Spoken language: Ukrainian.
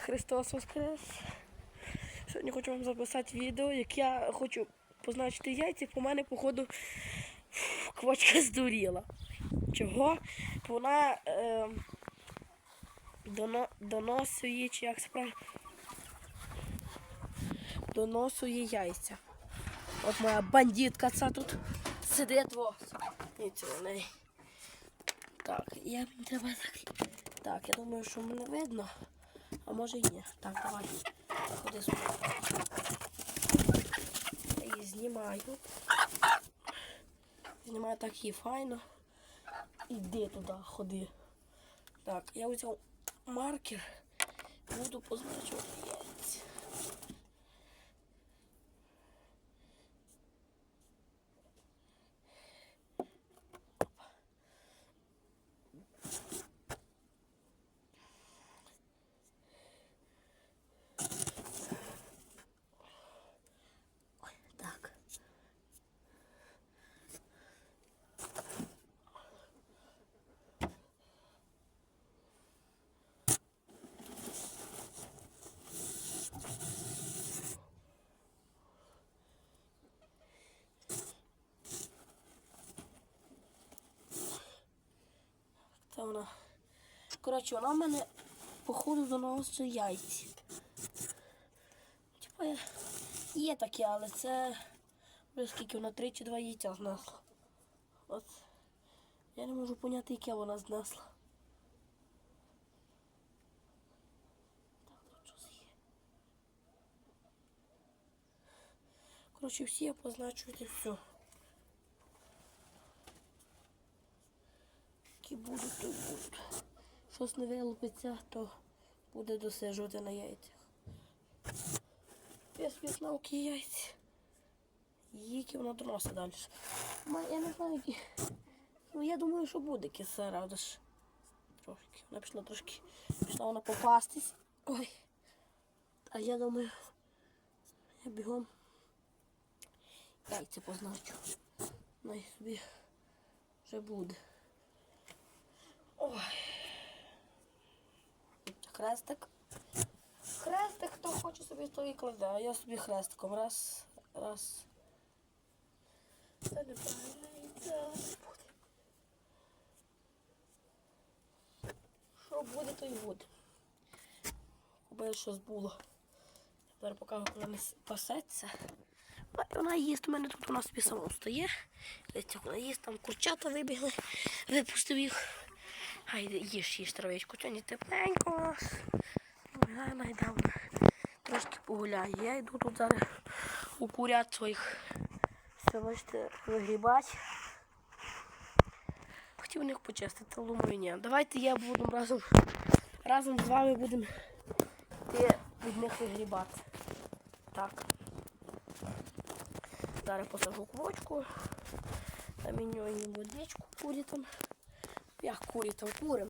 Христос Воскрес! Сьогодні хочу вам записати відео, як я хочу позначити яйця, по мене, походу, квочка здуріла. Чого? Вона е, доно, доносує, чи як справді, доносує яйця. От моя бандитка ця тут сидить во. Так, я треба. Так, я думаю, що мене видно. А може і ні. Так, давай. Ходи сюди. Я її знімаю. Знімаю так її файно. Іди туди, ходи. Так, я взяв маркер. Буду позначувати яйця. Так. Це вона. Коротше, вона в мене походу доносить яйці. Типа я- є таке, але це скільки вона три чи два яйця знесла. От. Я не можу поняти, яке вона знесла. Є. Коротше, всі я позначую і все. Які будуть, то будуть. Щось не вилупиться, то буде досижувати на яйцях. Без віславки яйця. Які вона доносить далі. Я не знаю, які. Ну, я думаю, що буде киса, ж. Трошки. Вона пішла трошки. Пішла вона попастись. Ой. А я думаю, я бігом яйця позначу. Най собі вже буде. Ой. Хрестик. Хрестик, хто хоче собі то і кладе, а я собі хрестиком. Раз, раз. Це не правильно. Що буде, то й буде. Аби щось було. Зараз покажу, коли вона пасеться. Вона їсть, у мене тут вона собі сама стає. Вона їсть, там курчата вибігли, випустив їх. Гайде, їж, їж травичку, сьогодні тепленько. Гуляє найдавно. Трошки погуляю. Я йду тут зараз у курят своїх. Все, бачите, вигрібати. Хотів у них почистити, думаю, ні. Давайте я буду разом, разом з вами будемо від них вигрібати. Так. Зараз посажу квочку. Заміню їм водичку курі там. Як курі там курим.